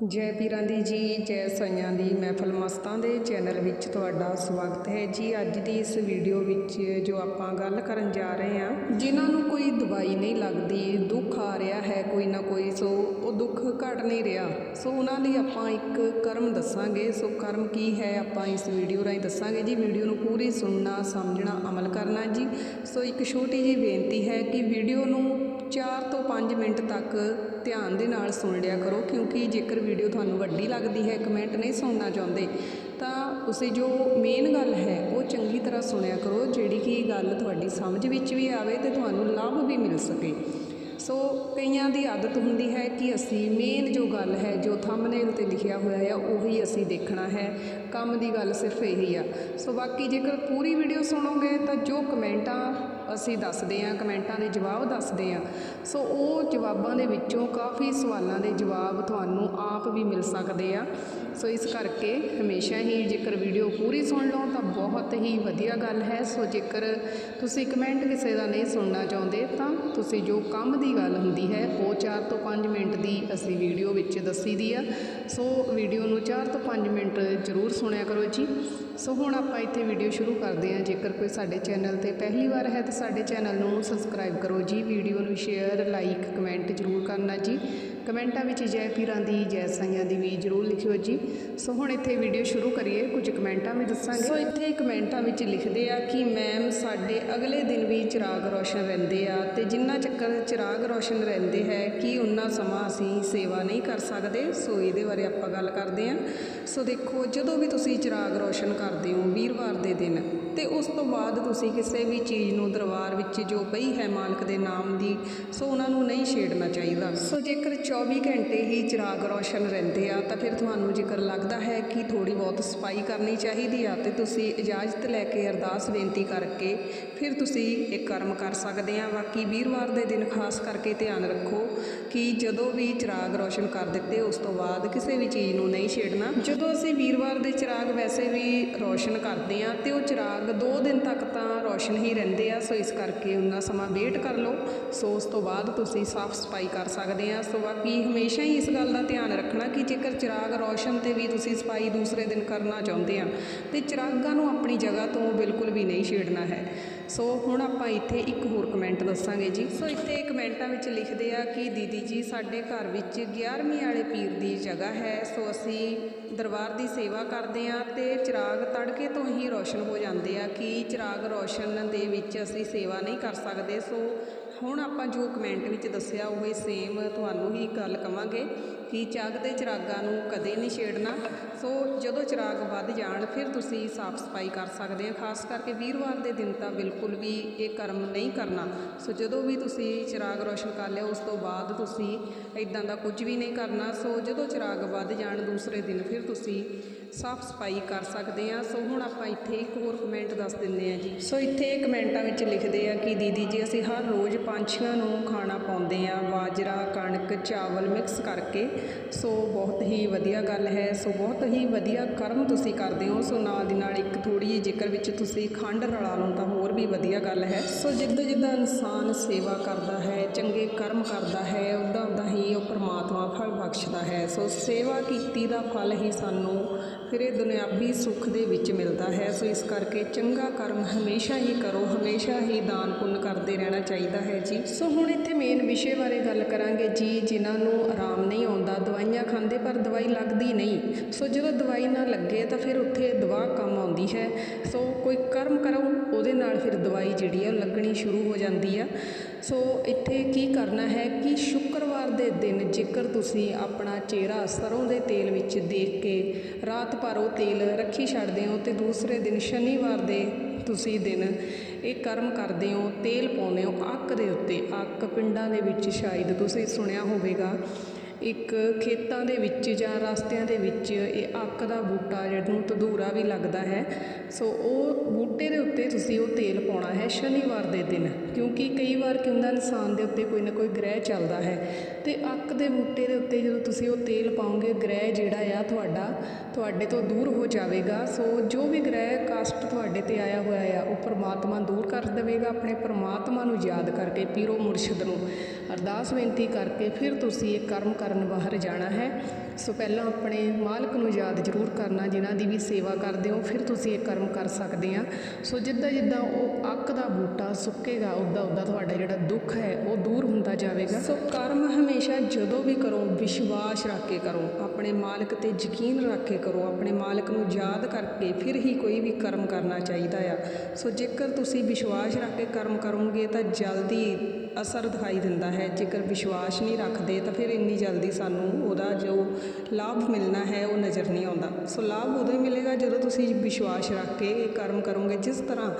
ਜੈ ਪੀਰਾਂ ਦੀ ਜੀ, ਜੈ ਸਾਈਆਂ ਦੀ ਮਹਿਫਲ ਮਸਤਾਂ ਦੇ ਚੈਨਲ ਵਿੱਚ ਤੁਹਾਡਾ ਸਵਾਗਤ ਹੈ ਜੀ। ਅੱਜ ਦੀ ਇਸ ਵੀਡੀਓ ਵਿੱਚ ਜੋ ਆਪਾਂ ਗੱਲ ਕਰਨ ਜਾ ਰਹੇ ਹਾਂ, ਜਿਨ੍ਹਾਂ ਨੂੰ ਕੋਈ ਦਵਾਈ ਨਹੀਂ ਲੱਗਦੀ, ਦੁੱਖ ਆ ਰਿਹਾ ਹੈ ਕੋਈ ਨਾ ਕੋਈ, ਸੋ ਉਹ ਦੁੱਖ ਘਟ ਨਹੀਂ ਰਿਹਾ। ਸੋ ਉਹਨਾਂ ਲਈ ਆਪਾਂ ਇੱਕ ਕਰਮ ਦੱਸਾਂਗੇ। ਸੋ ਕਰਮ ਕੀ ਹੈ ਆਪਾਂ ਇਸ ਵੀਡੀਓ ਰਾਹੀਂ ਦੱਸਾਂਗੇ ਜੀ। ਵੀਡੀਓ ਨੂੰ ਪੂਰੀ ਸੁਣਨਾ, ਸਮਝਣਾ, ਅਮਲ ਕਰਨਾ ਜੀ। ਸੋ ਇੱਕ ਛੋਟੀ ਜਿਹੀ ਬੇਨਤੀ ਹੈ ਕਿ ਵੀਡੀਓ ਨੂੰ 4 ਤੋਂ 5 ਮਿੰਟ ਤੱਕ ਧਿਆਨ ਦੇ ਨਾਲ ਸੁਣ ਲਿਆ ਕਰੋ, ਕਿਉਂਕਿ ਜੇਕਰ ਵੀਡੀਓ ਤੁਹਾਨੂੰ ਵੱਡੀ ਲੱਗਦੀ ਹੈ ਕਮੈਂਟ ਨਹੀਂ ਸੁਣਨਾ ਚਾਹੁੰਦੇ, ਤਾਂ ਉਸੇ ਜੋ ਮੇਨ ਗੱਲ ਹੈ, ਉਹ ਚੰਗੀ ਤਰ੍ਹਾਂ ਸੁਣਿਆ ਕਰੋ, ਜਿਹੜੀ ਕਿ ਗੱਲ ਤੁਹਾਡੀ ਸਮਝ ਵਿੱਚ ਵੀ ਆਵੇ ਤੇ ਤੁਹਾਨੂੰ ਲਾਭ ਵੀ ਮਿਲ ਸਕੇ। ਸੋ ਕਈਆਂ ਦੀ ਆਦਤ ਹੁੰਦੀ ਹੈ ਕਿ ਅਸੀਂ ਮੇਨ ਜੋ ਗੱਲ ਹੈ, ਜੋ ਥੰਬਨੇਲ ਤੇ ਲਿਖਿਆ ਹੋਇਆ ਆ, ਉਹੀ ਅਸੀਂ ਦੇਖਣਾ ਹੈ, ਕੰਮ ਦੀ ਗੱਲ ਸਿਰਫ ਇਹੀ ਆ। ਸੋ ਬਾਕੀ ਜੇਕਰ ਪੂਰੀ ਵੀਡੀਓ ਸੁਣੋਗੇ, ਤਾਂ ਜੋ ਕਮੈਂਟਾਂ ਅਸੀਂ ਦੱਸਦੇ ਹਾਂ, ਕਮੈਂਟਾਂ ਦੇ ਜਵਾਬ ਦੱਸਦੇ ਹਾਂ। ਸੋ ਉਹ ਜਵਾਬਾਂ ਦੇ ਵਿੱਚੋਂ ਕਾਫੀ ਸਵਾਲਾਂ ਦੇ ਜਵਾਬ ਤੁਹਾਨੂੰ ਆਪ ਵੀ ਮਿਲ ਸਕਦੇ ਆ। ਸੋ ਇਸ ਕਰਕੇ ਹਮੇਸ਼ਾ ਹੀ ਜੇਕਰ ਵੀਡੀਓ ਪੂਰੀ ਸੁਣ ਲਓ ਤਾਂ ਬਹੁਤ ਹੀ ਵਧੀਆ ਗੱਲ ਹੈ। ਸੋ ਜੇਕਰ ਤੁਸੀਂ ਕਮੈਂਟ ਕਿਸੇ ਦਾ ਨਹੀਂ ਸੁਣਨਾ ਚਾਹੁੰਦੇ ਤਾਂ ਤੁਸੀਂ ਜੋ ਕੰਮ ਦੀ ਗੱਲ ਹੁੰਦੀ ਹੈ, ਉਹ 4 ਤੋਂ 5 ਮਿੰਟ ਦੀ ਅਸੀਂ ਵੀਡੀਓ ਵਿੱਚ ਦੱਸੀ ਦੀ ਆ। ਸੋ ਵੀਡੀਓ ਨੂੰ 4 ਤੋਂ 5 ਮਿੰਟ ਜ਼ਰੂਰ ਸੁਣਿਆ ਕਰੋ ਜੀ। ਸੋ ਹੁਣ ਆਪਾਂ ਇੱਥੇ ਵੀਡੀਓ ਸ਼ੁਰੂ ਕਰਦੇ ਹਾਂ। ਜੇਕਰ ਕੋਈ ਸਾਡੇ ਚੈਨਲ ਤੇ ਪਹਿਲੀ ਵਾਰ ਹੈ ਤਾਂ ਸਾਡੇ ਚੈਨਲ ਨੂੰ ਸਬਸਕ੍ਰਾਈਬ ਕਰੋ ਜੀ। ਵੀਡੀਓ ਨੂੰ ਸ਼ੇਅਰ, ਲਾਈਕ, ਕਮੈਂਟ ਜ਼ਰੂਰ ਕਰਨਾ ਜੀ। ਕਮੈਂਟਾਂ ਵਿੱਚ ਜੈ ਪੀਰਾਂ ਦੀ, ਜੈ ਸਾਈਆਂ ਦੀ ਵੀ ਜ਼ਰੂਰ ਲਿਖਿਓ ਜੀ। ਸੋ ਹੁਣ ਇੱਥੇ ਵੀਡੀਓ ਸ਼ੁਰੂ ਕਰੀਏ, ਕੁਝ ਕਮੈਂਟਾਂ ਵੀ ਦੱਸਾਂਗੇ। ਸੋ ਇੱਥੇ ਕਮੈਂਟਾਂ ਵਿੱਚ ਲਿਖਦੇ ਆ ਕਿ ਮੈਮ, ਸਾਡੇ ਅਗਲੇ ਦਿਨ ਵੀ ਚਿਰਾਗ ਰੋਸ਼ਨ ਰਹਿੰਦੇ ਆ ਤੇ ਜਿੰਨਾ ਚੱਕਰ ਚਿਰਾਗ ਰੋਸ਼ਨ ਰਹਿੰਦੇ ਹੈ ਕਿ ਉਹਨਾਂ ਸਮਾਂ ਅਸੀਂ ਸੇਵਾ ਨਹੀਂ ਕਰ ਸਕਦੇ। ਸੋ ਇਹਦੇ ਬਾਰੇ ਆਪਾਂ ਗੱਲ ਕਰਦੇ ਹਾਂ। ਸੋ ਦੇਖੋ, ਜਦੋਂ ਵੀ ਤੁਸੀਂ ਚਿਰਾਗ ਰੋਸ਼ਨ ਕਰਦੇ ਹੋ ਵੀਰਵਾਰ ਦੇ ਦਿਨ ਤੇ ਉਸ ਤੋਂ ਬਾਅਦ ਤੁਸੀਂ ਕਿਸੇ ਵੀ ਚੀਜ਼ ਨੂੰ ਦਰਬਾਰ ਵਿੱਚ ਜੋ ਪਈ ਹੈ ਮਾਲਕ ਦੇ ਨਾਮ ਦੀ, ਸੋ ਉਹਨਾਂ ਨੂੰ ਨਹੀਂ ਛੇੜਨਾ ਚਾਹੀਦਾ। ਸੋ ਜੇਕਰ 24 ਘੰਟੇ ਹੀ ਚਿਰਾਗ ਰੋਸ਼ਨ ਰਹਿੰਦੇ ਆ, ਤਾਂ ਫਿਰ ਤੁਹਾਨੂੰ ਜੇਕਰ ਲੱਗਦਾ ਹੈ ਕਿ ਥੋੜੀ ਬਹੁਤ ਸਫ਼ਾਈ ਕਰਨੀ ਚਾਹੀਦੀ ਆ ਤੇ ਤੁਸੀਂ ਇਜਾਜ਼ਤ ਲੈ ਕੇ ਅਰਦਾਸ ਬੇਨਤੀ ਕਰਕੇ ਫਿਰ ਤੁਸੀਂ ਇਹ ਕਰਮ ਕਰ ਸਕਦੇ ਆ। ਬਾਕੀ ਵੀਰਵਾਰ ਦੇ ਦਿਨ ਖਾਸ ਕਰਕੇ ਧਿਆਨ ਰੱਖੋ ਕਿ ਜਦੋਂ ਵੀ ਚਿਰਾਗ ਰੋਸ਼ਨ ਕਰ ਦਿੱਤੇ, ਉਸ ਤੋਂ ਬਾਅਦ ਕਿਸੇ ਵੀ ਚੀਜ਼ ਨੂੰ ਨਹੀਂ ਛੇੜਨਾ। ਜਦੋਂ ਅਸੀਂ ਵੀਰਵਾਰ ਦੇ ਚਿਰਾਗ ਵੈਸੇ ਵੀ ਰੋਸ਼ਨ ਕਰਦੇ ਆ ਤੇ ਉਹ ਚਿਰਾਗ 2 ਦਿਨ ਤੱਕ ਤਾਂ ਰੌਸ਼ਨ ਹੀ ਰਹਿੰਦੇ ਆ, ਸੋ ਇਸ ਕਰਕੇ ਉਹਨਾਂ ਸਮਾਂ ਵੇਟ ਕਰ ਲਓ। ਸੋ ਉਸ ਤੋਂ ਬਾਅਦ ਤੁਸੀਂ ਸਾਫ਼ ਸਫ਼ਾਈ ਕਰ ਸਕਦੇ ਆ। ਸੋ ਬਾਕੀ ਹਮੇਸ਼ਾ ਹੀ ਇਸ ਗੱਲ ਦਾ ਧਿਆਨ ਰੱਖਣਾ ਕਿ ਜੇਕਰ ਚਿਰਾਗ ਰੌਸ਼ਨ ਤੇ ਵੀ ਤੁਸੀਂ ਸਫ਼ਾਈ ਦੂਸਰੇ ਦਿਨ ਕਰਨਾ ਚਾਹੁੰਦੇ ਆ, ਤੇ ਚਿਰਾਗਾਂ ਨੂੰ ਆਪਣੀ ਜਗ੍ਹਾ ਤੋਂ ਬਿਲਕੁਲ ਵੀ ਨਹੀਂ ਛੇੜਨਾ ਹੈ। ਸੋ ਹੁਣ ਆਪਾਂ ਇੱਥੇ ਇੱਕ ਹੋਰ ਕਮੈਂਟ ਦੱਸਾਂਗੇ ਜੀ। ਸੋ ਇੱਥੇ ਕਮੈਂਟਾਂ ਵਿੱਚ ਲਿਖਦੇ ਆ ਕਿ ਦੀਦੀ ਜੀ, ਸਾਡੇ ਘਰ ਵਿੱਚ 11ਵੀਂ ਵਾਲੇ ਪੀਰ ਦੀ ਜਗ੍ਹਾ ਹੈ। ਸੋ ਅਸੀਂ ਦਰਬਾਰ ਦੀ ਸੇਵਾ ਕਰਦੇ ਆ ਤੇ ਚਿਰਾਗ ਤੜਕੇ ਤੋਂ ਹੀ ਰੋਸ਼ਨ ਹੋ ਜਾਂਦੇ ਆ ਕਿ ਚਿਰਾਗ ਰੋਸ਼ਨ ਦੇ ਵਿੱਚ ਅਸੀਂ ਸੇਵਾ ਨਹੀਂ ਕਰ ਸਕਦੇ। ਸੋ ਹੁਣ ਆਪਾਂ ਜੋ ਕਮੈਂਟ ਵਿੱਚ ਦੱਸਿਆ, ਉਹ ਸੇਮ ਤੁਹਾਨੂੰ ਹੀ ਗੱਲ ਕਵਾਂਗੇ ਕਿ ਚੱਗ ਦੇ ਚਿਰਾਗਾਂ ਨੂੰ ਕਦੇ ਨਹੀਂ ਛੇੜਨਾ। ਸੋ ਜਦੋਂ ਚਿਰਾਗ ਵੱਧ ਜਾਣ, ਫਿਰ ਤੁਸੀਂ ਸਾਫ਼ ਸਫ਼ਾਈ ਕਰ ਸਕਦੇ ਆ ਖਾਸ ਕਰਕੇ ਵੀਰਵਾਰ ਦੇ ਦਿਨ ਤਾਂ ਬਿਲਕੁਲ ਵੀ ਇਹ ਕਰਮ ਨਹੀਂ ਕਰਨਾ। ਸੋ ਜਦੋਂ ਵੀ ਤੁਸੀਂ ਚਿਰਾਗ ਰੋਸ਼ਨ ਕਰ ਲਿਆ, ਉਸ ਤੋਂ ਬਾਅਦ ਤੁਸੀਂ ਇਦਾਂ ਦਾ ਕੁਝ ਵੀ ਨਹੀਂ ਕਰਨਾ। ਸੋ ਜਦੋਂ ਚਿਰਾਗ ਵੱਧ ਜਾਣ ਦੂਸਰੇ ਦਿਨ, ਫਿਰ ਤੁਸੀਂ ਸਾਫ਼ ਸਫ਼ਾਈ ਕਰ ਸਕਦੇ ਆ। ਸੋ ਹੁਣ ਆਪਾਂ ਇੱਥੇ ਇੱਕ ਹੋਰ ਕਮੈਂਟ ਦੱਸ ਦਿੰਦੇ ਆ ਜੀ। ਸੋ ਇੱਥੇ ਕਮੈਂਟਾਂ ਵਿੱਚ ਲਿਖਦੇ ਆ ਕਿ ਦੀਦੀ ਜੀ, ਅਸੀਂ ਹਰ ਰੋਜ਼ ਪੰਛੀਆਂ ਨੂੰ ਖਾਣਾ ਪਾਉਂਦੇ ਆ। ਬਾਜਰਾ, ਕਣਕ, ਚਾਵਲ ਮਿਕਸ ਕਰਕੇ। ਸੋ ਬਹੁਤ ਹੀ ਵਧੀਆ ਗੱਲ ਹੈ। ਸੋ ਬਹੁਤ ਹੀ ਵਧੀਆ ਕਰਮ ਤੁਸੀਂ ਕਰਦੇ ਹੋ, ਸੋ ਨਾਲ ਦੀ ਨਾਲ ਇੱਕ ਥੋੜੀ ਜਿਹੀ ਜੇਕਰ ਵਿੱਚ ਤੁਸੀਂ ਖੰਡ ਰਲਾ ਲਓ, ਤਾਂ ਹੋਰ ਵੀ ਵਧੀਆ ਗੱਲ ਹੈ। ਸੋ ਜਿੱਦਾਂ ਜਿੱਦਾਂ ਇਨਸਾਨ ਸੇਵਾ ਕਰਦਾ ਹੈ, ਚੰਗੇ ਕਰਮ ਕਰਦਾ ਹੈ ਉਦਾਂ ਉਦਾਂ ਹੀ ਉਹ ਪਰਮਾਤਮਾ ਫਲ ਬਖਸ਼ਦਾ ਹੈ। ਸੋ ਸੇਵਾ ਕੀਤੀ ਦਾ ਫਲ ਹੀ ਸਾਨੂੰ ਫਿਰ ਇਹ ਦੁਨਿਆਵੀ ਸੁੱਖ ਦੇ ਵਿੱਚ ਮਿਲਦਾ ਹੈ। ਸੋ ਇਸ ਕਰਕੇ ਚੰਗਾ ਕਰਮ ਹਮੇਸ਼ਾ ਹੀ ਕਰੋ, ਹਮੇਸ਼ਾ ਹੀ ਦਾਨ ਪੁੰਨ ਕਰਦੇ ਰਹਿਣਾ ਚਾਹੀਦਾ ਹੈ ਜੀ। ਸੋ ਹੁਣ ਇੱਥੇ ਮੇਨ ਵਿਸ਼ੇ ਬਾਰੇ ਗੱਲ ਕਰਾਂਗੇ ਜੀ, ਜਿਨ੍ਹਾਂ ਨੂੰ ਆਰਾਮ ਨਹੀਂ ਆਉਂਦਾ, ਦਵਾਈਆਂ ਖਾਂਦੇ ਪਰ ਦਵਾਈ ਲੱਗਦੀ ਨਹੀਂ। ਸੋ ਜਦੋਂ ਦਵਾਈ ਨਾ ਲੱਗੇ ਤਾਂ ਫਿਰ ਉੱਥੇ ਦਵਾ ਕੰਮ ਆਉਂਦੀ ਹੈ। ਸੋ ਕੋਈ ਕਰਮ ਕਰੋ, ਉਹਦੇ ਨਾਲ ਫਿਰ ਦਵਾਈ ਜਿਹੜੀ ਆ, ਉਹ ਲੱਗਣੀ ਸ਼ੁਰੂ ਹੋ ਜਾਂਦੀ ਆ। ਸੋ ਇੱਥੇ ਕੀ ਕਰਨਾ ਹੈ ਕਿ ਸ਼ੁੱਕਰਵਾਰ ਦੇ ਦਿਨ ਜੇਕਰ ਤੁਸੀਂ ਆਪਣਾ ਚਿਹਰਾ ਸਰੋਂ ਦੇ ਤੇਲ ਵਿੱਚ ਦੇਖ ਕੇ ਰਾਤ ਭਰ ਉਹ ਤੇਲ ਰੱਖੀ ਛੱਡਦੇ ਹੋ ਤੇ ਦੂਸਰੇ ਦਿਨ ਸ਼ਨੀਵਾਰ ਦੇ ਤੁਸੀਂ ਦਿਨ ਇਹ ਕਰਮ ਕਰਦੇ ਹੋ, ਤੇਲ ਪਾਉਂਦੇ ਹੋ, ਅੱਕ ਦੇ ਉੱਤੇ, ਅੱਕ ਪਿੰਡਾਂ ਦੇ ਵਿੱਚ ਸ਼ਾਇਦ ਤੁਸੀਂ ਸੁਣਿਆ ਹੋਵੇਗਾ। ਇੱਕ ਖੇਤਾਂ ਦੇ ਵਿੱਚ ਜਾਂ ਰਸਤਿਆਂ ਦੇ ਵਿੱਚ ਇਹ ਅੱਕ ਦਾ ਬੂਟਾ ਜਿਹਨੂੰ ਤਦੂਰਾ ਵੀ ਲੱਗਦਾ ਹੈ। ਸੋ ਉਹ ਬੂਟੇ ਦੇ ਉੱਤੇ ਤੁਸੀਂ ਉਹ ਤੇਲ ਪਾਉਣਾ ਹੈ ਸ਼ਨੀਵਾਰ ਦੇ ਦਿਨ, ਕਿਉਂਕਿ ਕਈ ਵਾਰ ਕੀ ਹੁੰਦਾ ਇਨਸਾਨ ਦੇ ਉੱਤੇ ਕੋਈ ਨਾ ਕੋਈ ਗ੍ਰਹਿ ਚੱਲਦਾ ਹੈ। ਤੇ ਅੱਕ ਦੇ ਬੂਟੇ ਦੇ ਉੱਤੇ ਜਦੋਂ ਤੁਸੀਂ ਉਹ ਤੇਲ ਪਾਓਗੇ, ਗ੍ਰਹਿ ਜਿਹੜਾ ਆ ਤੁਹਾਡਾ, ਤੁਹਾਡੇ ਤੋਂ ਦੂਰ ਹੋ ਜਾਵੇਗਾ। ਸੋ ਜੋ ਵੀ ਗ੍ਰਹਿ ਕਾਸ਼ਟ ਤੁਹਾਡੇ ਤੇ ਆਇਆ ਹੋਇਆ ਆ, ਉਹ ਪਰਮਾਤਮਾ ਦੂਰ ਕਰ ਦੇਵੇਗਾ, ਆਪਣੇ ਪਰਮਾਤਮਾ ਨੂੰ ਯਾਦ ਕਰਕੇ ਪੀਰੋ ਮੁਰਸ਼ਿਦ ਨੂੰ। ਅਰਦਾਸ ਬੇਨਤੀ ਕਰਕੇ ਫਿਰ ਤੁਸੀਂ ਇਹ ਕਰਮ ਕਰਨ ਬਾਹਰ ਜਾਣਾ ਹੈ। ਸੋ ਪਹਿਲਾਂ ਆਪਣੇ ਮਾਲਕ ਨੂੰ ਯਾਦ ਜ਼ਰੂਰ ਕਰਨਾ, ਜਿਨ੍ਹਾਂ ਦੀ ਵੀ ਸੇਵਾ ਕਰਦੇ ਹੋ, ਫਿਰ ਤੁਸੀਂ ਇਹ ਕਰਮ ਕਰ ਸਕਦੇ ਆ। ਸੋ ਜਿੱਦਾਂ ਜਿੱਦਾਂ ਉਹ ਅੱਕ ਦਾ ਬੂਟਾ ਸੁੱਕੇਗਾ ਉੱਦਾਂ ਉੱਦਾਂ ਤੁਹਾਡਾ ਜਿਹੜਾ ਦੁੱਖ ਹੈ, ਉਹ ਦੂਰ ਹੁੰਦਾ ਜਾਵੇਗਾ। ਸੋ ਕਰਮ ਹਮੇਸ਼ਾ ਜਦੋਂ ਵੀ ਕਰੋ, ਵਿਸ਼ਵਾਸ ਰੱਖ ਕੇ ਕਰੋ, ਆਪਣੇ ਮਾਲਕ ਤੇ ਯਕੀਨ ਰੱਖ ਕੇ ਕਰੋ, ਆਪਣੇ ਮਾਲਕ ਨੂੰ ਯਾਦ ਕਰਕੇ ਫਿਰ ਹੀ ਕੋਈ ਵੀ ਕਰਮ ਕਰਨਾ ਚਾਹੀਦਾ ਆ। ਸੋ ਜੇਕਰ ਤੁਸੀਂ ਵਿਸ਼ਵਾਸ ਰੱਖ ਕੇ ਕਰਮ ਕਰੋਗੇ, ਤਾਂ ਜਲਦੀ ਅਸਰ ਦਿਖਾਈ ਦਿੰਦਾ ਹੈ। ਜੇਕਰ ਵਿਸ਼ਵਾਸ ਨਹੀਂ ਰੱਖਦੇ ਤਾਂ ਫਿਰ ਇੰਨੀ ਜਲਦੀ ਸਾਨੂੰ ਉਹਦਾ ਜੋ ਲਾਭ ਮਿਲਣਾ ਹੈ, ਉਹ ਨਜ਼ਰ ਨਹੀਂ ਆਉਂਦਾ। ਸੋ ਲਾਭ ਉਦੋਂ ਹੀ ਮਿਲੇਗਾ ਜਦੋਂ ਤੁਸੀਂ ਵਿਸ਼ਵਾਸ ਰੱਖ ਕੇ ਇਹ ਕਰਮ ਕਰੋਗੇ। ਜਿਸ ਤਰ੍ਹਾਂ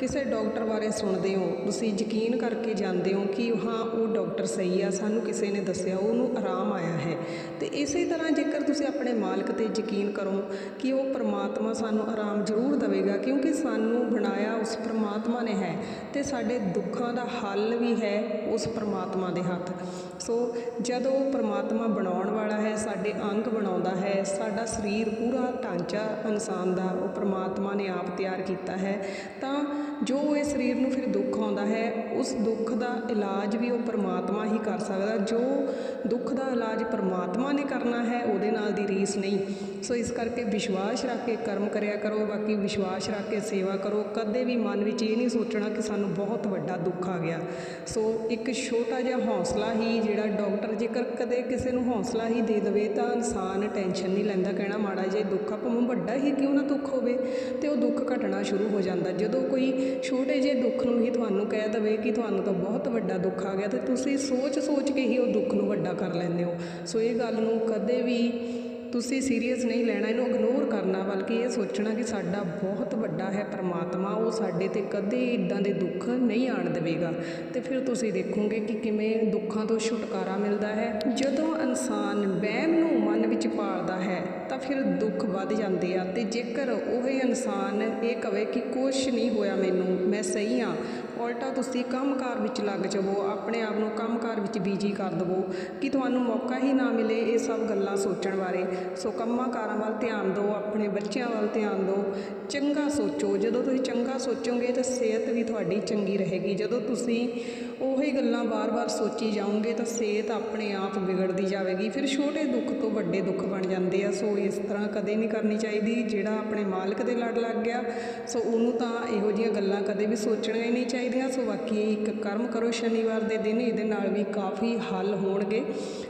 ਕਿਸੇ ਡਾਕਟਰ ਬਾਰੇ ਸੁਣਦੇ ਹੋ? ਤੁਸੀਂ ਯਕੀਨ ਕਰਕੇ ਜਾਂਦੇ ਹੋ ਕਿ ਹਾਂ, ਉਹ ਡਾਕਟਰ ਸਹੀ ਆ, ਸਾਨੂੰ ਕਿਸੇ ਨੇ ਦੱਸਿਆ, ਉਹਨੂੰ ਆਰਾਮ ਆਇਆ ਹੈ। ਤੇ ਇਸੇ ਤਰ੍ਹਾਂ ਜੇਕਰ ਤੁਸੀਂ ਆਪਣੇ ਮਾਲਕ ਤੇ ਯਕੀਨ ਕਰੋ ਕਿ ਉਹ ਪ੍ਰਮਾਤਮਾ ਸਾਨੂੰ ਆਰਾਮ ਜ਼ਰੂਰ ਦੇਵੇਗਾ, ਕਿਉਂਕਿ ਸਾਨੂੰ ਬਣਾਇਆ ਉਸ ਪ੍ਰਮਾਤਮਾ ਨੇ ਹੈ ਤੇ ਸਾਡੇ ਦੁੱਖਾਂ ਦਾ ਹੱਲ ਵੀ ਹੈ ਉਸ ਪ੍ਰਮਾਤਮਾ ਦੇ ਹੱਥ। ਸੋ ਜਦੋਂ ਉਹ ਪ੍ਰਮਾਤਮਾ ਬਣਾਉਣ ਵਾਲਾ ਹੈ, ਸਾਡੇ ਅੰਗ ਬਣਾਉਂਦਾ ਹੈ, ਸਾਡਾ ਸਰੀਰ ਪੂਰਾ ਢਾਂਚਾ ਇਨਸਾਨ ਦਾ, ਉਹ ਪ੍ਰਮਾਤਮਾ ਨੇ ਆਪ ਤਿਆਰ ਕੀਤਾ ਹੈ, ਤਾਂ ਜੋ ਇਹ ਸਰੀਰ ਨੂੰ ਫਿਰ ਦੁੱਖ ਆਉਂਦਾ ਹੈ, ਉਸ ਦੁੱਖ ਦਾ ਇਲਾਜ ਵੀ ਉਹ ਪਰਮਾਤਮਾ ਹੀ ਕਰ ਸਕਦਾ। ਜੋ ਦੁੱਖ ਦਾ ਇਲਾਜ ਪਰਮਾਤਮਾ ਨੇ ਕਰਨਾ ਹੈ, ਉਹਦੇ ਨਾਲ ਦੀ ਰੀਸ ਨਹੀਂ। ਸੋ ਇਸ ਕਰਕੇ ਵਿਸ਼ਵਾਸ ਰੱਖ ਕੇ ਕਰਮ ਕਰਿਆ ਕਰੋ, ਬਾਕੀ ਵਿਸ਼ਵਾਸ ਰੱਖ ਕੇ ਸੇਵਾ ਕਰੋ। ਕਦੇ ਵੀ ਮਨ ਵਿੱਚ ਇਹ ਨਹੀਂ ਸੋਚਣਾ ਕਿ ਸਾਨੂੰ ਬਹੁਤ ਵੱਡਾ ਦੁੱਖ ਆ ਗਿਆ। ਸੋ ਇੱਕ ਛੋਟਾ ਜਿਹਾ ਹੌਸਲਾ ਹੀ ਜਿਹੜਾ ਡਾਕਟਰ ਜੇਕਰ ਕਦੇ ਕਿਸੇ ਨੂੰ ਹੌਸਲਾ ਹੀ ਦੇ ਦੇਵੇ ਤਾਂ ਇਨਸਾਨ ਟੈਨਸ਼ਨ ਨਹੀਂ ਲੈਂਦਾ, ਕਹਿਣਾ ਮਾੜਾ ਜਿਹਾ ਦੁੱਖ ਆ, ਭਾਵੇਂ ਵੱਡਾ ਹੀ ਕਿਉਂ ਨਾ ਦੁੱਖ ਹੋਵੇ ਤੇ ਉਹ ਦੁੱਖ ਘਟਣਾ ਸ਼ੁਰੂ ਹੋ ਜਾਂਦਾ। ਜਦੋਂ ਕੋਈ ਛੋਟੇ ਜਿਹੇ ਦੁੱਖ ਨੂੰ ਹੀ ਤੁਹਾਨੂੰ ਕਹਿ ਦਵੇ ਕਿ ਤੁਹਾਨੂੰ ਤਾਂ ਬਹੁਤ ਵੱਡਾ ਦੁੱਖ ਆ ਗਿਆ ਤੇ ਤੁਸੀਂ ਸੋਚ ਸੋਚ ਕੇ ਹੀ ਉਹ ਦੁੱਖ ਨੂੰ ਵੱਡਾ ਕਰ ਲੈਂਦੇ ਹੋ। ਸੋ ਇਹ ਗੱਲ ਨੂੰ ਕਦੇ ਵੀ ਤੁਸੀਂ ਸੀਰੀਅਸ ਨਹੀਂ ਲੈਣਾ, ਇਹਨੂੰ ਇਗਨੋਰ ਕਰਨਾ, ਬਲਕਿ ਇਹ ਸੋਚਣਾ ਕਿ ਸਾਡਾ ਬਹੁਤ ਵੱਡਾ ਹੈ ਪਰਮਾਤਮਾ, ਉਹ ਸਾਡੇ ਤੇ ਕਦੇ ਇਦਾਂ ਦੇ ਦੁੱਖ ਨਹੀਂ ਆਣ ਦੇਵੇਗਾ। ਤੇ ਫਿਰ ਤੁਸੀਂ ਦੇਖੋਗੇ ਕਿ ਕਿਵੇਂ ਦੁੱਖਾਂ ਤੋਂ ਛੁਟਕਾਰਾ ਮਿਲਦਾ ਹੈ। ਜਦੋਂ ਇਨਸਾਨ ਵਹਿਮ ਨੂੰ ਮਨ ਵਿੱਚ ਪਾਲਦਾ ਹੈ, ਤਾਂ ਫਿਰ ਦੁੱਖ ਵੱਧ ਜਾਂਦੇ ਆ। ਤੇ ਜੇਕਰ ਉਹ ਇਨਸਾਨ ਇਹ ਕਵੇ ਕਿ ਕੁਝ ਨਹੀਂ ਹੋਇਆ ਮੈਨੂੰ, ਮੈਂ ਸਹੀ ਹਾਂ ਉਲਟਾ ਤੁਸੀਂ ਕੰਮਕਾਰ ਵਿੱਚ ਲੱਗ ਜਾਵੋ, ਆਪਣੇ ਆਪ ਨੂੰ ਕੰਮਕਾਰ ਵਿੱਚ ਬੀਜੀ ਕਰ ਦਵੋ, ਕਿ ਤੁਹਾਨੂੰ ਮੌਕਾ ਹੀ ਨਾ ਮਿਲੇ ਇਹ ਸਭ ਗੱਲਾਂ ਸੋਚਣ ਬਾਰੇ। ਸੋ ਕੰਮਾਂ ਕਾਰਾਂ ਵੱਲ ਧਿਆਨ ਦਿਓ, ਆਪਣੇ ਬੱਚਿਆਂ ਵੱਲ ਧਿਆਨ ਦਿਓ। ਚੰਗਾ ਸੋਚੋ। ਜਦੋਂ ਤੁਸੀਂ ਚੰਗਾ ਸੋਚੋਗੇ ਤਾਂ ਸਿਹਤ ਵੀ ਤੁਹਾਡੀ ਚੰਗੀ ਰਹੇਗੀ। ਜਦੋਂ ਤੁਸੀਂ ਉਹੀ ਗੱਲਾਂ ਬਾਰ-ਬਾਰ ਸੋਚੀ ਜਾਓਗੇ ਤਾਂ ਸਿਹਤ ਆਪਣੇ ਆਪ ਵਿਗੜਦੀ ਜਾਵੇਗੀ। ਫਿਰ ਛੋਟੇ ਦੁੱਖ ਤੋਂ ਵੱਡੇ ਦੁੱਖ ਬਣ ਜਾਂਦੇ ਆ। ਸੋ ਇਸ ਤਰ੍ਹਾਂ ਕਦੇ ਨਹੀਂ ਕਰਨੀ ਚਾਹੀਦੀ। ਜਿਹੜਾ ਆਪਣੇ ਮਾਲਕ ਦੇ ਲੜ ਲੱਗ ਗਿਆ, ਸੋ ਉਹਨੂੰ ਤਾਂ ਇਹੋ ਜਿਹੀਆਂ ਗੱਲਾਂ ਕਦੇ ਵੀ ਸੋਚਣੀਆਂ ਹੀ ਨਹੀਂ ਚਾਹੀਦੀਆਂ। ਸੋ ਬਾਕੀ ਇੱਕ ਕਰਮ ਕਰੋ ਸ਼ਨੀਵਾਰ ਦੇ ਦਿਨ। ਇਹਦੇ ਨਾਲ ਵੀ ਕਾਫੀ ਹੱਲ ਹੋਣਗੇ।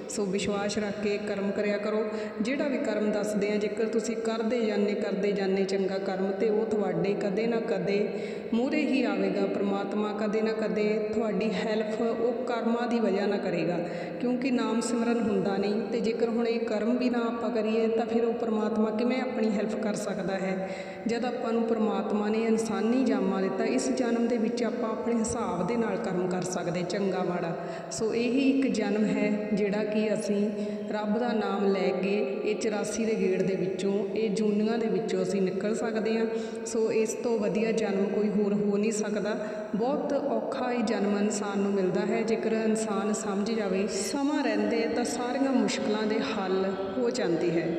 ਸੋ ਵਿਸ਼ਵਾਸ ਰੱਖ ਕੇ ਕਰਮ ਕਰਿਆ ਕਰੋ। ਜਿਹੜਾ ਵੀ ਕਰਮ ਦੱਸਦੇ ਆ, ਜੇਕਰ ਤੁਸੀਂ ਕਰਦੇ ਜਾਂਦੇ ਕਰਦੇ ਜਾਂਦੇ ਚੰਗਾ ਕਰਮ, ਤੇ ਉਹ ਤੁਹਾਡੇ ਕਦੇ ਨਾ ਕਦੇ ਮੂਹਰੇ ਹੀ ਆਵੇਗਾ। ਪ੍ਰਮਾਤਮਾ ਕਦੇ ਨਾ ਕਦੇ ਤੁਹਾਡੀ ਹੈਲਪ ਉਹ ਕਰਮਾਂ ਦੀ ਵਜ੍ਹਾ ਨਾਲ ਕਰੇਗਾ, ਕਿਉਂਕਿ ਨਾਮ ਸਿਮਰਨ ਹੁੰਦਾ ਨਹੀਂ ਤੇ ਜੇਕਰ ਹੁਣ ਇਹ ਕਰਮ ਵੀ ਨਾ ਆਪਾਂ ਕਰੀਏ ਤਾਂ ਫਿਰ ਉਹ ਪਰਮਾਤਮਾ ਕਿਵੇਂ ਆਪਣੀ ਹੈਲਪ ਕਰ ਸਕਦਾ ਹੈ? ਜਦ ਆਪਾਂ ਨੂੰ ਪਰਮਾਤਮਾ ਨੇ ਇਨਸਾਨੀ ਜਾਮਾ ਦਿੱਤਾ, ਇਸ ਜਨਮ ਦੇ ਵਿੱਚ ਆਪਾਂ ਆਪਣੇ ਹਿਸਾਬ ਦੇ ਨਾਲ ਕਰਮ ਕਰ ਸਕਦੇ, ਚੰਗਾ ਮਾੜਾ। ਸੋ ਇਹੀ ਇੱਕ ਜਨਮ ਹੈ ਜਿਹੜਾ ਕਿ ਅਸੀਂ ਰੱਬ ਦਾ ਨਾਮ ਲੈ ਕੇ ਇਹ 84 ਦੇ ਗੇੜ ਦੇ ਵਿੱਚੋਂ, ਇਹ ਜੂਨੀਆਂ ਦੇ ਵਿੱਚੋਂ ਅਸੀਂ ਨਿਕਲ ਸਕਦੇ ਹਾਂ। ਸੋ ਇਸ ਤੋਂ ਵਧੀਆ ਜਨਮ ਕੋਈ ਹੋਰ ਹੋ ਨਹੀਂ ਸਕਦਾ। ਬਹੁਤ ਔਖਾ ਇਹ ਜਨਮ ਇਨਸਾਨ ਨੂੰ ਮਿਲਦਾ ਹੈ। ਜੇਕਰ ਇਨਸਾਨ ਸਮਝ ਜਾਵੇ, ਸਮਾਂ ਰਹਿੰਦੇ ਤਾਂ ਸਾਰੀਆਂ ਮੁਸ਼ਕਲਾਂ ਦੇ ਹੱਲ ਹੋ ਜਾਂਦੇ ਹੈ।